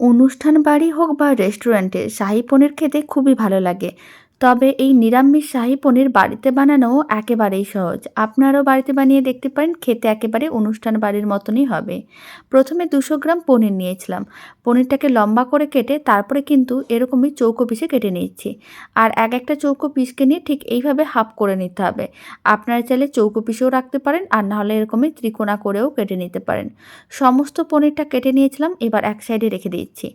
অনুষ্ঠান বাড়ি হোক বা রেস্টুরেন্টে শাহী পনির খেতে খুবই ভালো লাগে। তবে এই নিরামিষ শাহী পনির বাড়িতে বানানো একেবারেই সহজ। আপনারাও বাড়িতে বানিয়ে দেখতে পারেন, খেতে একেবারে অনুষ্ঠান বাড়ির মতনই হবে। প্রথমে দুশো গ্রাম পনির নিয়েছিলাম। পনিরটাকে লম্বা করে কেটে তারপরে কিন্তু এরকমই চৌকো পিসে কেটে নিচ্ছি আর এক একটা চৌকো পিসকে নিয়ে ঠিক এইভাবে হাফ করে নিতে হবে। আপনারা চাইলে চৌকো পিসেও রাখতে পারেন, আর নাহলে এরকমই ত্রিকোণা করেও কেটে নিতে পারেন। সমস্ত পনিরটা কেটে নিয়েছিলাম, এবার এক সাইডে রেখে দিচ্ছি।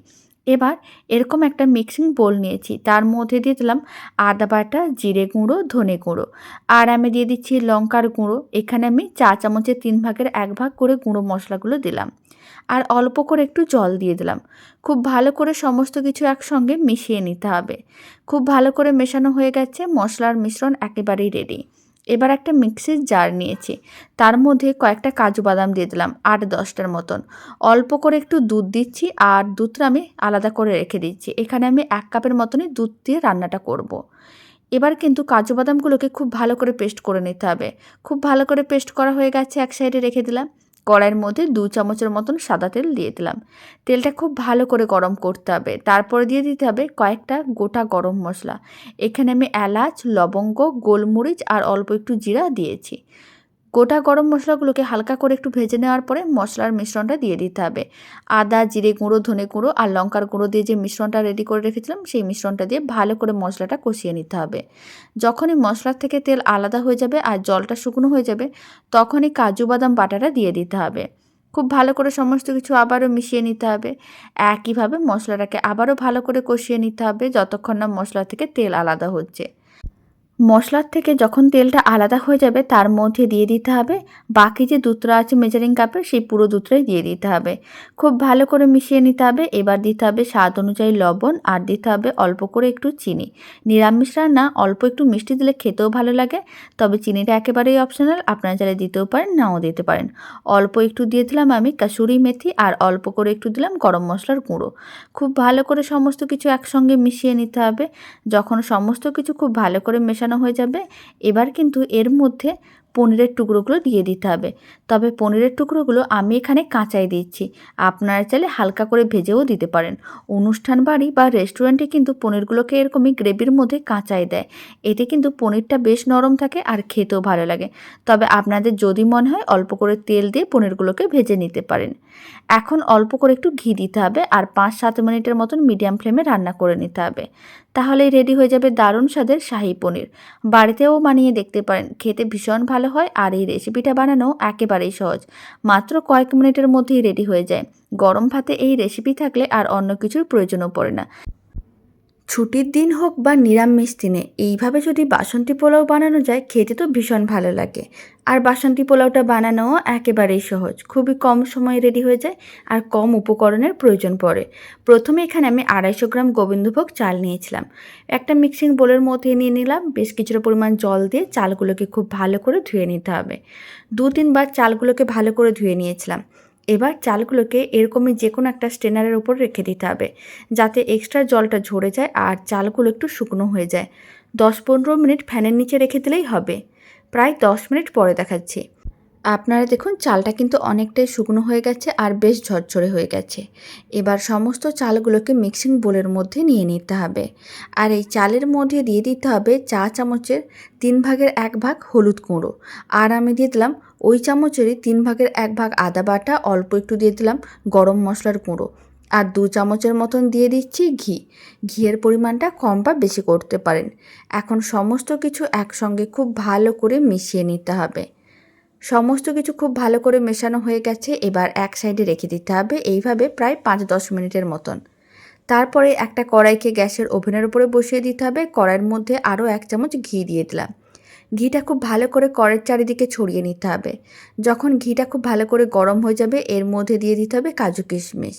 এবার এরকম একটা মিক্সিং বোল নিয়েছি। তার মধ্যে দিয়ে দিলাম আদা বাটা, জিরে গুঁড়ো, ধনে গুঁড়ো। আর আমি দিয়ে দিচ্ছি লঙ্কার গুঁড়ো। এখানে আমি চা চামচের তিন ভাগের এক ভাগ করে গুঁড়ো মশলাগুলো দিলাম। আর অল্প করে একটু জল দিয়ে দিলাম। খুব ভালো করে সমস্ত কিছু একসঙ্গে মিশিয়ে নিতে হবে। খুব ভালো করে মেশানো হয়ে গেছে। মশলার মিশ্রণ একেবারেই রেডি এবার একটা মিক্সির জার নিয়েছি। তার মধ্যে কয়েকটা কাজু বাদাম দিয়ে দিলাম, আট দশটার মতন। অল্প করে একটু দুধ দিচ্ছি আর দুধটা আমি আলাদা করে রেখে দিচ্ছি। এখানে আমি এক কাপের মতনই দুধ দিয়ে রান্নাটা করব। এবার কিন্তু কাজু বাদামগুলোকে খুব ভালো করে পেস্ট করে নিতে হবে। খুব ভালো করে পেস্ট করা হয়ে গেছে, এক সাইডে রেখে দিলাম। কড়াইয়ের মধ্যে দু চামচের মতন সাদা তেল দিয়ে দিলাম। তেলটা খুব ভালো করে গরম করতে হবে। তারপরে দিয়ে দিতে হবে কয়েকটা গোটা গরম মশলা। এখানে আমি এলাচ, লবঙ্গ, গোলমরিচ আর অল্প একটু জিরা দিয়েছি। গোটা গরম মশলাগুলোকে হালকা করে একটু ভেজে নেওয়ার পরে মশলার মিশ্রণটা দিয়ে দিতে হবে। আদা, জিরে গুঁড়ো, ধনে গুঁড়ো আর লঙ্কার গুঁড়ো দিয়ে যে মিশ্রণটা রেডি করে রেখেছিলাম, সেই মিশ্রণটা দিয়ে ভালো করে মশলাটা কষিয়ে নিতে হবে। যখনই মশলার থেকে তেল আলাদা হয়ে যাবে আর জলটা শুকনো হয়ে যাবে, তখনই কাজু বাদাম বাটাটা দিয়ে দিতে হবে। খুব ভালো করে সমস্ত কিছু আবারও মিশিয়ে নিতে হবে। একইভাবে মশলাটাকে আবারও ভালো করে কষিয়ে নিতে হবে যতক্ষণ না মশলা থেকে তেল আলাদা হচ্ছে। মশলার থেকে যখন তেলটা আলাদা হয়ে যাবে, তার মধ্যে দিয়ে দিতে হবে বাকি যে দুধটা আছে মেজারিং কাপে সেই পুরো দুধটাই দিয়ে দিতে হবে। খুব ভালো করে মিশিয়ে নিতে হবে। এবার দিতে হবে স্বাদ অনুযায়ী লবণ আর দিতে হবে অল্প করে একটু চিনি। নিরামিষ রান্না অল্প একটু মিষ্টি দিলে খেতেও ভালো লাগে, তবে চিনিটা একেবারেই অপশনাল আপনারা চাইলে দিতেও পারেন, নাও দিতে পারেন। অল্প একটু দিয়ে দিলাম আমি কাসুরি মেথি আর অল্প করে একটু দিলাম গরম মশলার গুঁড়ো। খুব ভালো করে সমস্ত কিছু একসঙ্গে মিশিয়ে নিতে হবে। যখন সমস্ত কিছু খুব ভালো করে মেশানো হয়ে যাবে। এবার কিন্তু এর মধ্যে পনিরের টুকরোগুলো দিয়ে দিতে হবে। তবে পনিরের টুকরোগুলো আমি এখানে কাঁচাই দিচ্ছি। আপনারা চাইলে হালকা করে ভেজেও দিতে পারেন। অনুষ্ঠান বাড়ি বা রেস্টুরেন্টে কিন্তু পনিরগুলোকে এরকমই গ্রেভির মধ্যে কাঁচাই দেয়। এতে কিন্তু পনিরটা বেশ নরম থাকে আর খেতেও ভালো লাগে। তবে আপনাদের যদি মনে হয় অল্প করে তেল দিয়ে পনিরগুলোকে ভেজে নিতে পারেন। এখন অল্প করে একটু ঘি দিতে হবে আর পাঁচ সাত মিনিটের মতন মিডিয়াম ফ্লেমে রান্না করে নিতে হবে। তাহলেই রেডি হয়ে যাবে দারুণ স্বাদের শাহি পনির। বাড়িতেও বানিয়ে দেখতে পারেন। খেতে ভীষণ ভালো হয় আর এই রেসিপিটা বানানো একেবারেই সহজ। মাত্র কয়েক মিনিটের মধ্যেই রেডি হয়ে যায়। গরম ভাতে এই রেসিপি থাকলে আর অন্য কিছুর প্রয়োজনও পড়ে না। ছুটির দিন হোক বা নিরামিষ দিনে, এইভাবে যদি বাসন্তী পোলাও বানানো যায়, খেতে তো ভীষণ ভালো লাগে। আর বাসন্তী পোলাওটা বানানোও একেবারেই সহজ। খুবই কম সময়ে রেডি হয়ে যায় আর কম উপকরণের প্রয়োজন পড়ে। প্রথমে এখানে আমি আড়াইশো গ্রাম গোবিন্দভোগ চাল নিয়েছিলাম। একটা মিক্সিং বোলের মধ্যে নিয়ে নিলাম। বেশ কিছুটা পরিমাণ জল দিয়ে চালগুলোকে খুব ভালো করে ধুয়ে নিতে হবে। দু তিনবার চালগুলোকে ভালো করে ধুয়ে নিয়েছিলাম। এবার চালগুলোকে এরকমই যে কোনো একটা স্টেনারের উপর রেখে দিতে হবে, যাতে এক্সট্রা জলটা ঝরে যায় আর চালগুলো একটু শুকনো হয়ে যায়। দশ পনেরো মিনিট ফ্যানের নিচে রেখে দিলেই হবে। প্রায় দশ মিনিট পরে দেখাচ্ছি। আপনারা দেখুন, চালটা কিন্তু অনেকটাই শুকনো হয়ে গেছে আর বেশ ঝরঝরে হয়ে গেছে। এবার সমস্ত চালগুলোকে মিক্সিং বোলের মধ্যে নিয়ে নিতে হবে। আর এই চালের মধ্যে দিয়ে দিতে হবে চা চামচের তিন ভাগের এক ভাগ হলুদ গুঁড়ো। আর আমি দিয়ে দিলাম ওই চামচেরই তিন ভাগের এক ভাগ আদা বাটা, অল্প একটু দিয়ে দিলাম গরম মশলার গুঁড়ো। আর দু চামচের মতন দিয়ে দিচ্ছি ঘি। ঘিয়ের পরিমাণটা কম বা বেশি করতে পারেন। এখন সমস্ত কিছু একসঙ্গে খুব ভালো করে মিশিয়ে নিতে হবে। সমস্ত কিছু খুব ভালো করে মেশানো হয়ে গেছে, এবার এক সাইডে রেখে দিতে হবে এইভাবে প্রায় পাঁচ দশ মিনিটের মতন। তারপরে একটা কড়াইকে গ্যাসের ওভেনের উপরে বসিয়ে দিতে হবে, কড়াইয়ের মধ্যে আরও এক চামচ ঘি দিয়ে দিলাম। ঘিটা খুব ভালো করে কড়ের চারিদিকে ছড়িয়ে নিতে হবে। যখন ঘিটা খুব ভালো করে গরম হয়ে যাবে, এর মধ্যে দিয়ে দিতে হবে কাজু কিশমিশ।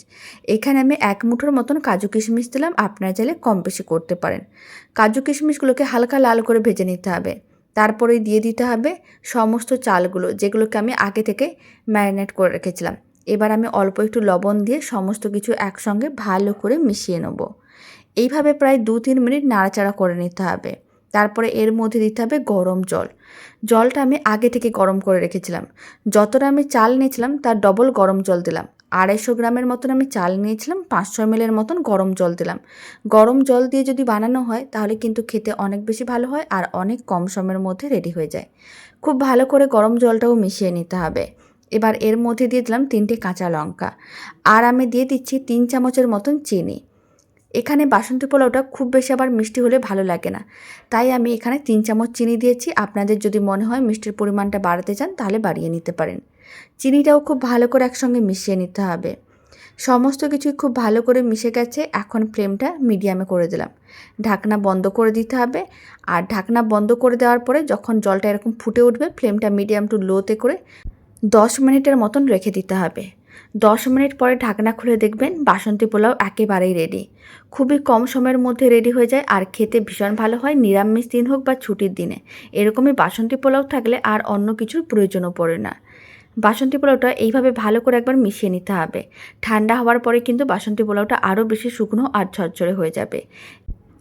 এখানে আমি এক মুঠোর মতন কাজু কিশমিশ দিলাম, আপনারা চাইলে কম বেশি করতে পারেন। কাজু কিশমিশগুলোকে হালকা লাল করে ভেজে নিতে হবে। তারপরে দিয়ে দিতে হবে সমস্ত চালগুলো, যেগুলোকে আমি আগে থেকে ম্যারিনেট করে রেখেছিলাম। এবার আমি অল্প একটু লবণ দিয়ে সমস্ত কিছু একসঙ্গে ভালো করে মিশিয়ে নেব। এইভাবে প্রায় দু তিন মিনিট নাড়াচাড়া করে নিতে হবে। তারপরে এর মধ্যে দিতে হবে গরম জল। জলটা আমি আগে থেকে গরম করে রেখেছিলাম। যতটা আমি চাল নিয়েছিলাম, তার ডবল গরম জল দিলাম। আড়াইশো গ্রামের মতন আমি চাল নিয়েছিলাম, পাঁচশো এমএলের মতন গরম জল দিলাম। গরম জল দিয়ে যদি বানানো হয়, তাহলে কিন্তু খেতে অনেক বেশি ভালো হয় আর অনেক কম সময়ের মধ্যে রেডি হয়ে যায়। খুব ভালো করে গরম জলটাও মিশিয়ে নিতে হবে। এবার এর মধ্যে দিয়ে দিলাম তিনটে কাঁচা লঙ্কা। আর আমি দিয়ে দিচ্ছি তিন চামচের মতন চিনি। এখানে বাসন্তী পোলাওটা খুব বেশি আবার মিষ্টি হলে ভালো লাগে না। তাই আমি এখানে তিন চামচ চিনি দিয়েছি। আপনাদের যদি মনে হয় মিষ্টির পরিমাণটা বাড়াতে চান, তাহলে বাড়িয়ে নিতে পারেন। চিনিটাও খুব ভালো করে একসঙ্গে মিশিয়ে নিতে হবে। সমস্ত কিছুই খুব ভালো করে মিশে গেছে, এখন ফ্লেমটা মিডিয়ামে করে দিলাম। ঢাকনা বন্ধ করে দিতে হবে আর ঢাকনা বন্ধ করে দেওয়ার পরে যখন জলটা এরকম ফুটে উঠবে ফ্লেমটা মিডিয়াম টু লোতে করে দশ মিনিটের মতন রেখে দিতে হবে। দশ মিনিট পরে ঢাকনা খুলে দেখবেন বাসন্তী পোলাও একেবারেই রেডি খুবই কম সময়ের মধ্যে রেডি হয়ে যায় আর খেতে ভীষণ ভালো হয়, নিরামিষ দিন হোক বা ছুটির দিনে। এরকমই বাসন্তী পোলাও থাকলে আর অন্য কিছুর প্রয়োজনও পড়ে না। বাসন্তী পোলাওটা এইভাবে ভালো করে একবার মিশিয়ে নিতে হবে। ঠান্ডা হওয়ার পরে কিন্তু বাসন্তী পোলাওটা আরও বেশি শুকনো আর ঝরঝরে হয়ে যাবে।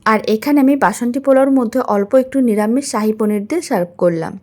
আর এখানে আমি বাসন্তী পোলাওর মধ্যে অল্প একটু নিরামিষ শাহি পনির দিয়ে সার্ভ করলাম।